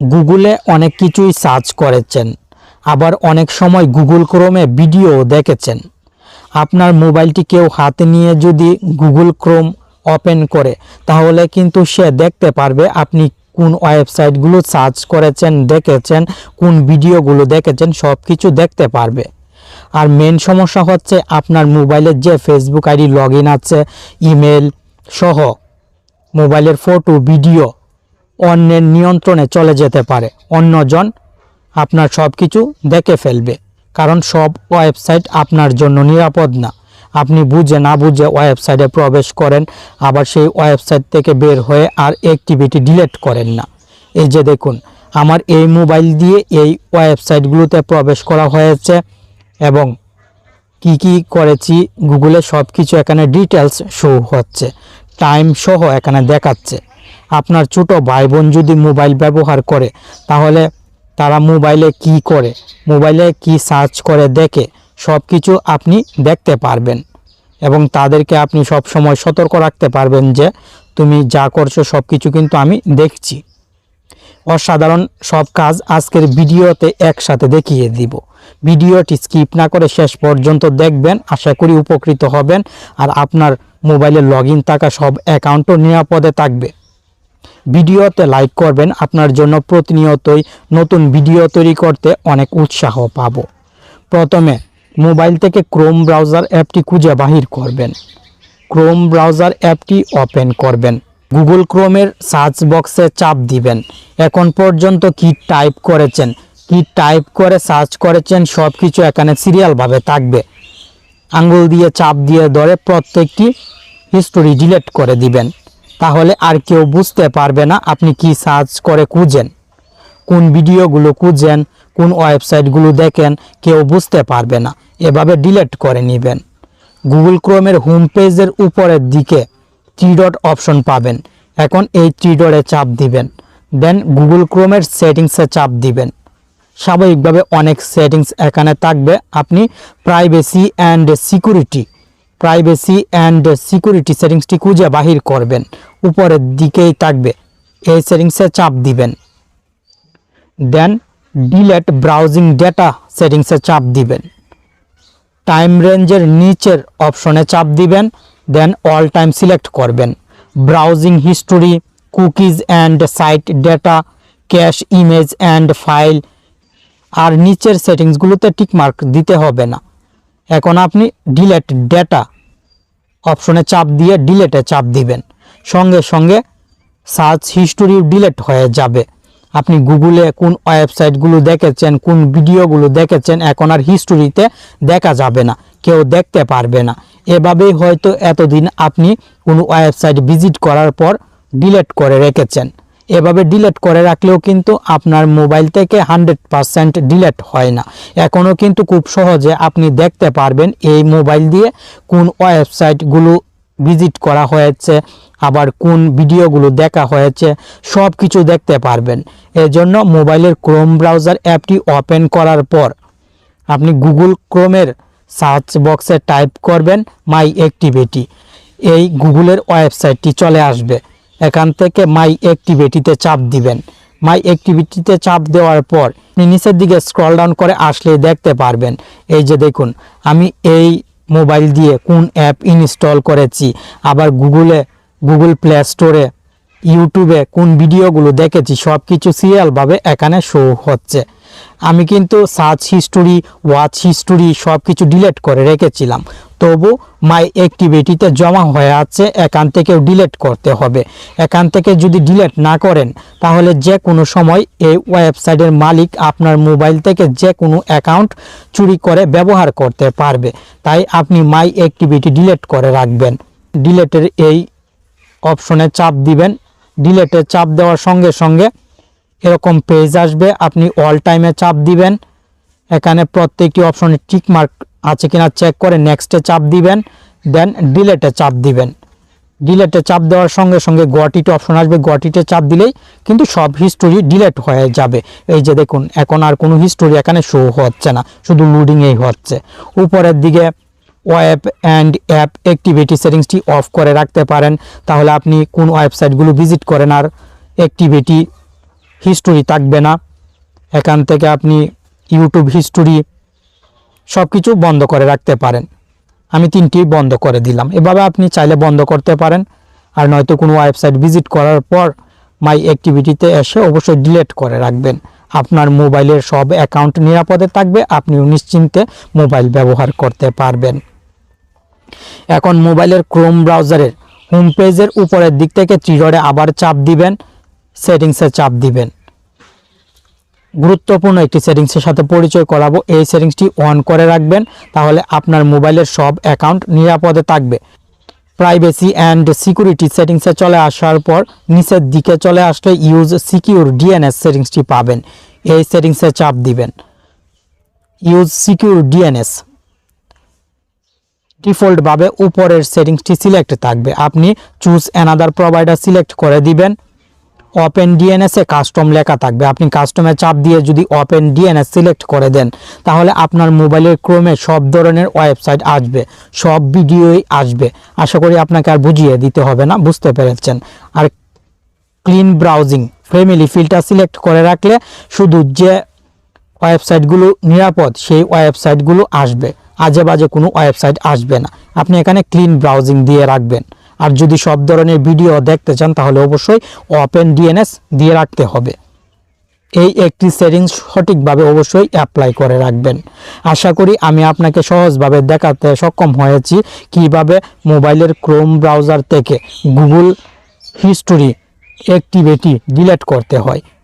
গুগলে অনেক কিছুই সার্চ করেছেন, আবার অনেক সময় গুগল ক্রোমে ভিডিও দেখেছেন। আপনার মোবাইলটি কেউ হাতে নিয়ে যদি গুগল ক্রোম ওপেন করে, তাহলে কিন্তু সে দেখতে পারবে আপনি কোন ওয়েবসাইটগুলো সার্চ করেছেন, দেখেছেন, কোন ভিডিওগুলো দেখেছেন সব কিছু দেখতে পারবে। আর মেন সমস্যা হচ্ছে আপনার মোবাইলের যে ফেসবুক আইডি লগ আছে ইমেল সহ, মোবাইলের ফটো ভিডিও অন্যের নিয়ন্ত্রণে চলে যেতে পারে। অন্যজন আপনার সব কিছু দেখে ফেলবে। কারণ সব ওয়েবসাইট আপনার জন্য নিরাপদ না। আপনি বুঝে না বুঝে ওয়েবসাইটে প্রবেশ করেন, আবার সেই ওয়েবসাইট থেকে বের হয়ে আর অ্যাক্টিভিটি ডিলিট করেন না। এই যে দেখুন, আমার এই মোবাইল দিয়ে এই ওয়েবসাইটগুলোতে প্রবেশ করা হয়েছে এবং কি কি করেছি, গুগলে সব কিছু এখানে ডিটেলস শো হচ্ছে, টাইম সহ এখানে দেখাচ্ছে। আপনার ছোট ভাই বোন যদি মোবাইল ব্যবহার করে, তাহলে তারা মোবাইলে কি করে? মোবাইলে কি সার্চ করে দেখে? সব কিছু আপনি দেখতে পারবেন। এবং তাদেরকে আপনি সব সময় সতর্ক রাখতে পারবেন যে, তুমি যা করছ সব কিছু কিন্তু আমি দেখছি। অসাধারণ সব কাজ আজকের ভিডিওতে একসাথে দেখিয়ে দিব। ভিডিওটি স্কিপ না করে শেষ পর্যন্ত দেখবেন, আশা করি উপকৃত হবেন। আর আপনার মোবাইলে লগ থাকা সব অ্যাকাউন্টও নিরাপদে থাকবে। ভিডিওতে লাইক করবেন, আপনার জন্য প্রতিনিয়তই নতুন ভিডিও তৈরি করতে অনেক উৎসাহ পাব। প্রথমে, মোবাইল থেকে ক্রোম ব্রাউজার অ্যাপটি খুঁজে বাহির করবেন। ক্রোম ব্রাউজার অ্যাপটি ওপেন করবেন। গুগল ক্রোমের সার্চ বক্সে চাপ দিবেন। এখন পর্যন্ত কি টাইপ করেছেন, কি টাইপ করে সার্চ করেছেন সব কিছু এখানে সিরিয়ালভাবে থাকবে। আঙ্গুল দিয়ে চাপ দিয়ে ধরে প্রত্যেকটি হিস্টোরি ডিলিট করে দিবেন। তাহলে আর কেউ বুঝতে পারবে না আপনি কি সার্চ করে খুঁজেন। কোন ভিডিওগুলো খুঁজেন, কোন ওয়েবসাইটগুলো দেখেন, কেউ বুঝতে পারবে না। এভাবে ডিলিট করে নেবেন। গুগল ক্রোমের হোম পেজের উপরের দিকে থ্রি ডট অপশন পাবেন। এখন এই থ্রি ডটে চাপ দিবেন। দেন গুগল ক্রোমের সেটিংসে চাপ দিবেন। স্বাভাবিকভাবে অনেক সেটিংস এখানে থাকবে। আপনি privacy and security privacy and security সেটিংসটি খুঁজে বাহির করবেন। উপরের দিকেই থাকবে। এই সেটিংসে চাপ দিবেন। দেন ডিলেট ব্রাউজিং ডেটা সেটিংসে চাপ দিবেন। টাইম রেঞ্জের নিচের অপশনে চাপ দিবেন। দেন অল টাইম সিলেক্ট করবেন। Browsing history cookies and site data cache image and file আর নিচের সেটিংসগুলোতে টিকমার্ক দিতে হবে না। এখন আপনি ডিলেট ডেটা অপশনে চাপ দিয়ে ডিলেটে চাপ দিবেন। সঙ্গে সঙ্গে সার্চ হিস্টোরি ডিলেট হয়ে যাবে। আপনি গুগলে কোন ওয়েবসাইটগুলো দেখেছেন, কোন ভিডিওগুলো দেখেছেন, এখন আর হিস্টোরিতে দেখা যাবে না, কেউ দেখতে পারবে না। এভাবেই হয়তো এতদিন আপনি কোনো ওয়েবসাইট ভিজিট করার পর ডিলেট করে রেখেছেন। এভাবে ডিলেট করে রাখলেও কিন্তু আপনার মোবাইল থেকে হান্ড্রেড পারসেন্ট ডিলেট হয় না। এখনও কিন্তু খুব সহজে আপনি দেখতে পারবেন এই মোবাইল দিয়ে কোন ওয়েবসাইটগুলো ভিজিট করা হয়েছে, আবার কোন ভিডিওগুলো দেখা হয়েছে সব কিছু দেখতে পারবেন। এজন্য মোবাইলের ক্রোম ব্রাউজার অ্যাপটি ওপেন করার পর আপনি গুগল ক্রোমের সার্চ বক্সে টাইপ করবেন মাই অ্যাক্টিভিটি এই গুগলের ওয়েবসাইটটি চলে আসবে। এখান থেকে মাই অ্যাক্টিভিটিতে চাপ দিবেন। মাই অ্যাক্টিভিটিতে চাপ দেওয়ার পর আপনি নিচের দিকে স্ক্রল ডাউন করে আসলে দেখতে পারবেন। এই যে দেখুন, আমি এই মোবাইল দিয়ে কোন অ্যাপ ইনস্টল করেছি। আবার গুগলে গুগল প্লে স্টোরে ইউটিউবে কোন ভিডিওগুলো দেখেছি সব কিছু সিরিয়ালভাবে এখানে শো হচ্ছে। আমি কিন্তু সার্চ হিস্টোরি ওয়াচ হিস্টোরি সব কিছু ডিলিট করে রেখেছিলাম। তবু মাই অ্যাক্টিভিটিতে জমা হয়ে আছে, এখান থেকেও ডিলেট করতে হবে। এখান থেকে যদি ডিলেট না করেন, তাহলে যে কোনো সময় এই ওয়েবসাইটের মালিক আপনার মোবাইল থেকে যে কোনো অ্যাকাউন্ট চুরি করে ব্যবহার করতে পারবে। তাই আপনি মাই অ্যাক্টিভিটি ডিলেট করে রাখবেন। ডিলেটের এই অপশনে চাপ দিবেন। ডিলেটে চাপ দেওয়ার সঙ্গে সঙ্গে এরকম পেজ আসবে। আপনি অল টাইমে চাপ দিবেন। এখানে প্রত্যেকটি অপশনে টিক মার্ক আছে কিনা চেক করে নেক্সটে চাপ দিবেন। দেন ডিলেটে চাপ দিবেন। ডিলেটে চাপ দেওয়ার সঙ্গে সঙ্গে গটিতে অপশন আসবে। গটিতে চাপ দিলেই কিন্তু সব হিস্টোরি ডিলেট হয়ে যাবে। এই যে দেখুন, এখন আর কোনো হিস্টোরি এখানে শো হচ্ছে না। শুধু লোডিংয়েই হচ্ছে। উপরের দিকে ওয়েব অ্যান্ড অ্যাপ অ্যাক্টিভিটি সেটিংসটি অফ করে রাখতে পারেন, তাহলে আপনি কোন ওয়েবসাইটগুলো ভিজিট করেন আর অ্যাক্টিভিটি হিস্টোরি থাকবে না। এখান থেকে আপনি ইউটিউব হিস্টোরি সব কিছু বন্ধ করে রাখতে পারেন। আমি তিনটি বন্ধ করে দিলাম। এভাবে আপনি চাইলে বন্ধ করতে পারেন, আর নয়তো কোনো ওয়েবসাইট ভিজিট করার পর মাই অ্যাক্টিভিটিতে এসে অবশ্যই ডিলিট করে রাখবেন। আপনার মোবাইলের সব অ্যাকাউন্ট নিরাপদে থাকবে, আপনিও নিশ্চিন্তে মোবাইল ব্যবহার করতে পারবেন। এখন মোবাইলের ক্রোম ব্রাউজারের হোম পেজের উপরের দিক থেকে ত্রিডরে আবার চাপ দিবেন, সেটিংসে চাপ দিবেন। গুরুত্বপূর্ণ একটি সেটিংসের সাথে পরিচয় করাবো, এই সেটিংসটি অন করে রাখবেন, তাহলে আপনার মোবাইলের সব অ্যাকাউন্ট নিরাপদে থাকবে। প্রাইভেসি অ্যান্ড সিকিউরিটি সেটিংসে চলে আসার পর নিচের দিকে চলে আসলে ইউজ সিকিউর ডিএনএস সেটিংসটি পাবেন, এই সেটিংসে চাপ দিবেন। ইউজ সিকিউর ডিএনএস ডিফল্টভাবে উপরের সেটিংসটি সিলেক্ট থাকবে। আপনি চুজ অ্যানাদার প্রোভাইডার সিলেক্ট করে দিবেন। ওপেন ডিএনএসে কাস্টম লেখা থাকবে। আপনি কাস্টমে চাপ দিয়ে যদি ওপেন ডিএনএস সিলেক্ট করে দেন, তাহলে আপনার মোবাইলের ক্রমে সব ধরনের ওয়েবসাইট আসবে, সব ভিডিওই আসবে। আশা করি আপনাকে আর বুঝিয়ে দিতে হবে না, বুঝতে পেরেছেন। আর clean browsing family filter select করে রাখলে শুধু যে ওয়েবসাইটগুলো নিরাপদ, সেই ওয়েবসাইটগুলো আসবে। আজে বাজে কোনো ওয়েবসাইট আসবে না। আপনি এখানে ক্লিন ব্রাউজিং দিয়ে রাখবেন। আর যদি সব ধরনের ভিডিও দেখতে চান, তাহলে অবশ্যই ওপেন ডিএনএস দিয়ে রাখতে হবে। এই একটি সেটিংস সঠিকভাবে অবশ্যই অ্যাপ্লাই করে রাখবেন। আশা করি আমি আপনাকে সহজভাবে দেখাতে সক্ষম হয়েছি কীভাবে মোবাইলের ক্রোম ব্রাউজার থেকে গুগল হিস্টোরি অ্যাক্টিভিটি ডিলিট করতে হয়।